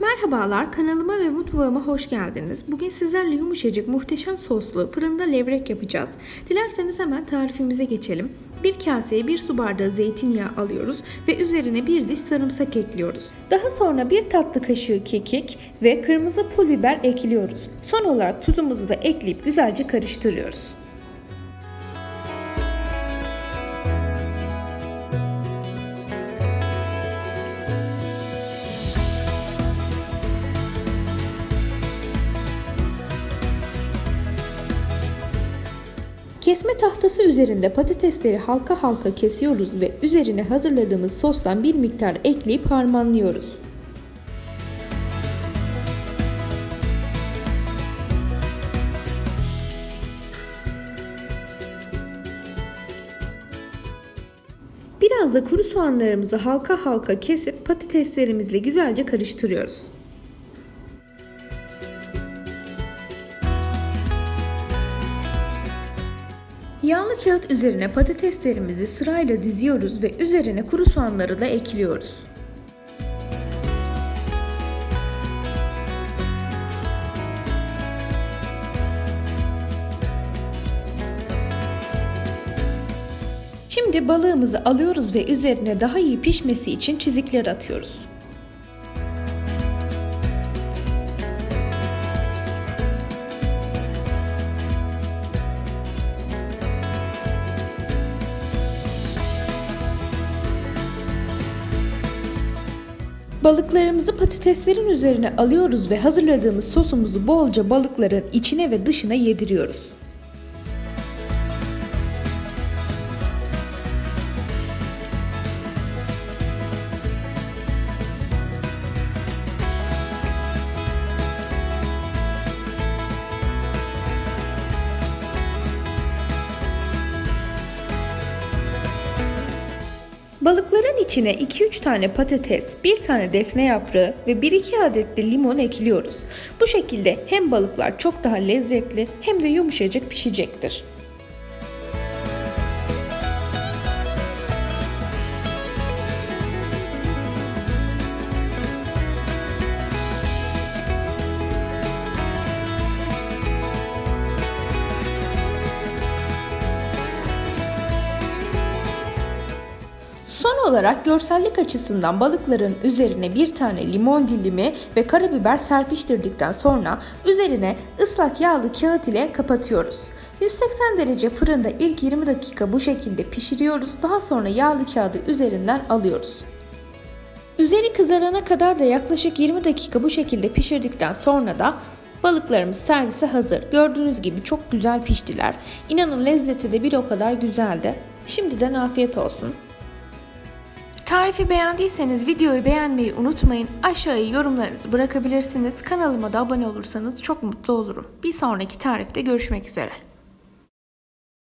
Merhabalar kanalıma ve mutfağıma hoş geldiniz. Bugün sizlerle yumuşacık muhteşem soslu fırında levrek yapacağız. Dilerseniz hemen tarifimize geçelim. Bir kaseye bir su bardağı zeytinyağı alıyoruz ve üzerine bir diş sarımsak ekliyoruz. Daha sonra bir tatlı kaşığı kekik ve kırmızı pul biber ekliyoruz. Son olarak tuzumuzu da ekleyip güzelce karıştırıyoruz. Kesme tahtası üzerinde patatesleri halka halka kesiyoruz ve üzerine hazırladığımız sostan bir miktar ekleyip harmanlıyoruz. Biraz da kuru soğanlarımızı halka halka kesip patateslerimizle güzelce karıştırıyoruz. Yağlı kağıt üzerine patateslerimizi sırayla diziyoruz ve üzerine kuru soğanları da ekliyoruz. Şimdi balığımızı alıyoruz ve üzerine daha iyi pişmesi için çizikler atıyoruz. Balıklarımızı patateslerin üzerine alıyoruz ve hazırladığımız sosumuzu bolca balıkların içine ve dışına yediriyoruz. Balıkların içine 2-3 tane patates, 1 tane defne yaprağı ve 1-2 adet de limon ekliyoruz. Bu şekilde hem balıklar çok daha lezzetli hem de yumuşacık pişecektir. Son olarak görsellik açısından balıkların üzerine bir tane limon dilimi ve karabiber serpiştirdikten sonra üzerine ıslak yağlı kağıt ile kapatıyoruz. 180 derece fırında ilk 20 dakika bu şekilde pişiriyoruz. Daha sonra yağlı kağıdı üzerinden alıyoruz. Üzeri kızarana kadar da yaklaşık 20 dakika bu şekilde pişirdikten sonra da balıklarımız servise hazır. Gördüğünüz gibi çok güzel piştiler. İnanın lezzeti de bir o kadar güzeldi. Şimdiden afiyet olsun. Tarifi beğendiyseniz videoyu beğenmeyi unutmayın. Aşağıya yorumlarınızı bırakabilirsiniz. Kanalıma da abone olursanız çok mutlu olurum. Bir sonraki tarifte görüşmek üzere.